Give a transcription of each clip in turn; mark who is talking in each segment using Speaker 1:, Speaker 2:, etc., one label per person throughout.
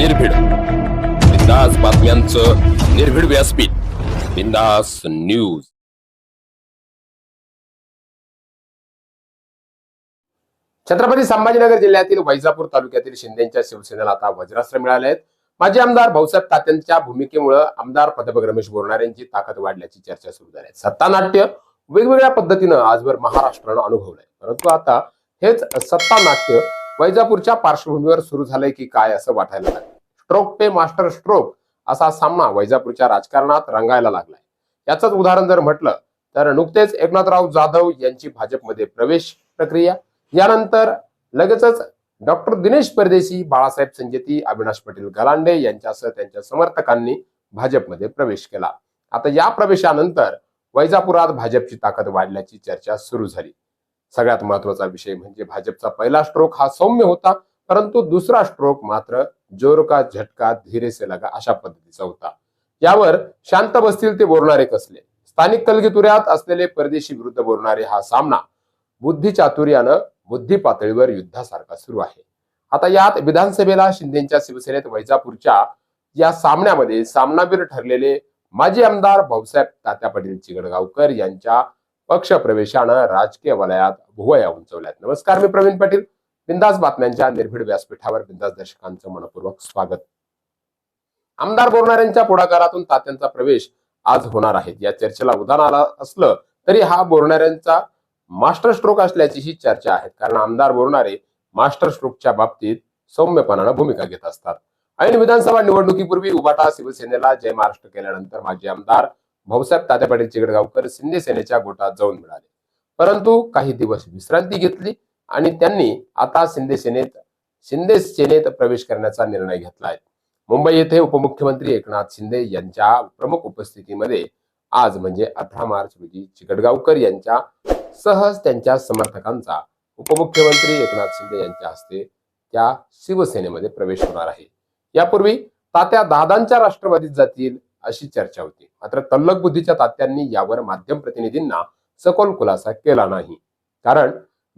Speaker 1: निर्भीड. बिंदास बातम्यांचं निर्भीड व्यासपीठ. बिंदास न्यूज.
Speaker 2: छत्रपती संभाजीनगर जिल्ह्यातील वैजापूर तालुक्यातील शिंदेच्या शिवसेनेला आता वज्रास्त्र मिळाले आहेत माजी आमदार भाऊसाहेब तात्यांच्या भूमिकेमुळे आमदार प्राध्यापक रमेश बोरणार यांची ताकद वाढल्याची चर्चा सुरू झाली आहे. सत्तानाट्य वेगवेगळ्या पद्धतीनं आजवर महाराष्ट्रानं अनुभवलंय. परंतु आता हेच सत्तानाट्य वैजापूरच्या पार्श्वभूमीवर सुरू झालंय की काय असं वाटायला लागलं स्ट्रोक ते मास्टर स्ट्रोक असा सामना वैजापूरच्या राजकारणात रंगायला लागलाय. याचंच उदाहरण जर म्हटलं तर नुकतेच एकनाथराव जाधव यांची भाजपमध्ये प्रवेश प्रक्रिया. यानंतर लगेचच डॉक्टर दिनेश परदेशी बाळासाहेब संजेती अविनाश पटेल गलांडे यांच्यासह त्यांच्या समर्थकांनी भाजपमध्ये प्रवेश केला. आता या प्रवेशानंतर वैजापुरात भाजपची ताकद वाढल्याची चर्चा सुरू झाली. सगळ्यात महत्त्वाचा विषय म्हणजे भाजपचा पहिला स्ट्रोक हा सौम्य होता परंतु दुसरा स्ट्रोक मात्र जोर का झटका धीरे से लगा अशा पद्धतीचा होता. यावर शांत बसतील ते बोलणारे कसले? स्थानिक कलगीतुऱ्यात असलेले परदेशी विरुद्ध बोलणारे हा सामना बुद्धी चातुर्यानं बुद्धी पातळीवर युद्धासारखा सुरू आहे. आता यात विधानसभेला शिंदेच्या शिवसेनेत वैजापूरच्या या सामन्यामध्ये सामनावीर ठरलेले माजी आमदार भाऊसाहेब तात्या पाटील चिगडगावकर यांच्या पक्ष प्रवेशानं राजकीय वलयात भुवया उंचवल्यात. नमस्कार मी प्रवीण पाटील. बिंदास बातम्यांच्या निर्भीड व्यासपीठावर बिंदास दर्शकांचं मनपूर्वक स्वागत. आमदार बोरणाऱ्यांच्या पुढाकारातून तात्यांचा प्रवेश आज होणार आहे. या चर्चेला उदाहरण आला असलं तरी हा बोरणाऱ्यांचा मास्टर स्ट्रोक असल्याची ही चर्चा आहे. कारण आमदार बोरणारे मास्टर स्ट्रोकच्या बाबतीत सौम्यपणानं भूमिका घेत असतात. ऐन विधानसभा निवडणुकीपूर्वी उबाटा शिवसेनेला जय महाराष्ट्र केल्यानंतर माजी आमदार भाऊसाहेब तात्या पाटील चिगडगावकर शिंदे सेनेच्या गोटात जाऊन मिळाले. परंतु काही दिवस विश्रांती घेतली. आणि त्यांनी आता शिंदे सेनेत शिंदे सेनेत प्रवेश करण्याचा निर्णय घेतलाय. मुंबई येथे उपमुख्यमंत्री एकनाथ शिंदे यांच्या प्रमुख उपस्थितीमध्ये आज म्हणजे अठरा मार्च रोजी चिकटगावकर यांच्या सहज त्यांच्या समर्थकांचा उपमुख्यमंत्री एकनाथ शिंदे यांच्या हस्ते त्या शिवसेनेमध्ये प्रवेश होणार आहे. यापूर्वी तात्या दादांच्या राष्ट्रवादीत जातील अशी चर्चा होती. मात्र तल्लक बुद्धीच्या तात्यांनी यावर माध्यम प्रतिनिधींना सखोल खुलासा केला नाही. कारण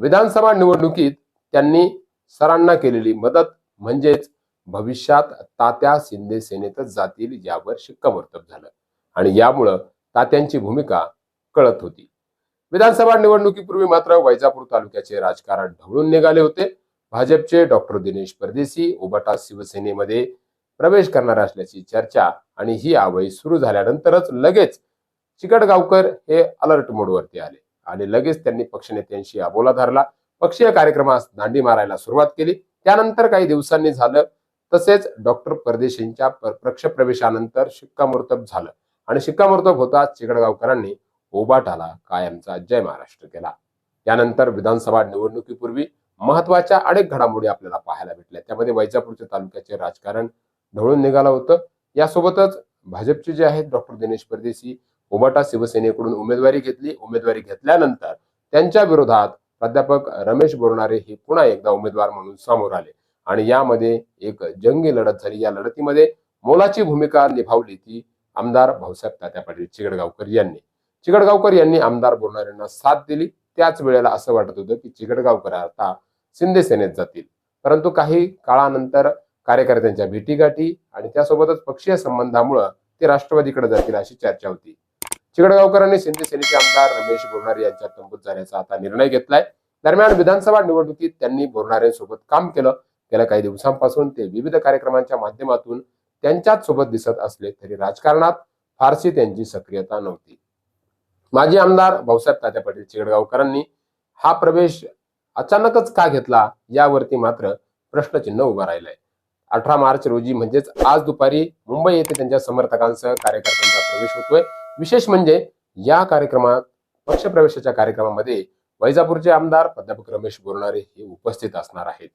Speaker 2: विधानसभा निवडणुकीत त्यांनी सरांना केलेली मदत म्हणजेच भविष्यात तात्या शिंदे सेनेतच जातील यावर शिक्कामोर्तब झालं. आणि यामुळं तात्यांची भूमिका कळत होती. विधानसभा निवडणुकीपूर्वी मात्र वैजापूर तालुक्याचे राजकारण ढवळून निघाले होते. भाजपचे डॉक्टर दिनेश परदेशी उबाटा शिवसेनेमध्ये प्रवेश करणार असल्याची चर्चा आणि ही आवई सुरू झाल्यानंतरच लगेच चिकटगावकर हे अलर्ट मोडवरती आले. आणि लगेच त्यांनी पक्षनेत्यांशी अबोला धरला. पक्षीय कार्यक्रमास दांडी मारायला सुरुवात केली. त्यानंतर काही दिवसांनी झालं तसेच डॉक्टर परदेशींच्या प्रक्ष प्रवेशानंतर शिक्कामोर्तब झालं. आणि शिक्कामोर्तब होताच चिकडगावकरांनी ओबाटाला कायमचा जय महाराष्ट्र केला. त्यानंतर विधानसभा निवडणुकीपूर्वी महत्त्वाच्या अनेक घडामोडी आपल्याला पाहायला भेटल्या. त्यामध्ये वैजापूरच्या तालुक्याचे राजकारण ढवळून निघालं होतं. यासोबतच भाजपचे जे आहेत डॉक्टर दिनेश परदेशी उबाटा शिवसेनेकडून उमेदवारी घेतली. उमेदवारी घेतल्यानंतर त्यांच्या विरोधात प्राध्यापक रमेश बोरणारे हे पुन्हा एकदा उमेदवार म्हणून समोर आले. आणि यामध्ये एक जंगी लढत झाली. या लढतीमध्ये मोलाची भूमिका निभावली ती आमदार भाऊसाहेब तात्या पाटील चिगडगावकर यांनी. चिगडगावकर यांनी आमदार बोरणाऱ्यांना साथ दिली. त्याच वेळेला असं वाटत होतं की चिगडगावकर आता शिंदे सेनेत जातील. परंतु काही काळानंतर कार्यकर्त्यांच्या भेटीगाठी आणि त्यासोबतच पक्षीय संबंधामुळं ते राष्ट्रवादीकडे जातील अशी चर्चा होती. चिकडगावकरांनी शिंदे सेनेचे आमदार रमेश बोरणारे यांच्या तंबूत जाण्याचा आता निर्णय घेतलाय. दरम्यान विधानसभा निवडणुकीत त्यांनी बोरणाऱ्यांसोबत काम केलं. गेल्या काही दिवसांपासून ते विविध कार्यक्रमांच्या माध्यमातून त्यांच्याच सोबत दिसत असले तरी राजकारणात फारशी त्यांची सक्रियता नव्हती. माजी आमदार भाऊसाहेब तात्या पाटील चिकडगावकरांनी हा प्रवेश अचानकच का घेतला यावरती मात्र प्रश्नचिन्ह उभं राहिलंय. अठरा मार्च रोजी म्हणजेच आज दुपारी मुंबई येथे त्यांच्या समर्थकांसह कार्यकर्त्यांचा प्रवेश होतोय. विशेष म्हणजे या कार्यक्रमात पक्षप्रवेशाच्या कार्यक्रमामध्ये वैजापूरचे आमदार प्राध्यापक रमेश बोरणारे हे उपस्थित असणार आहेत.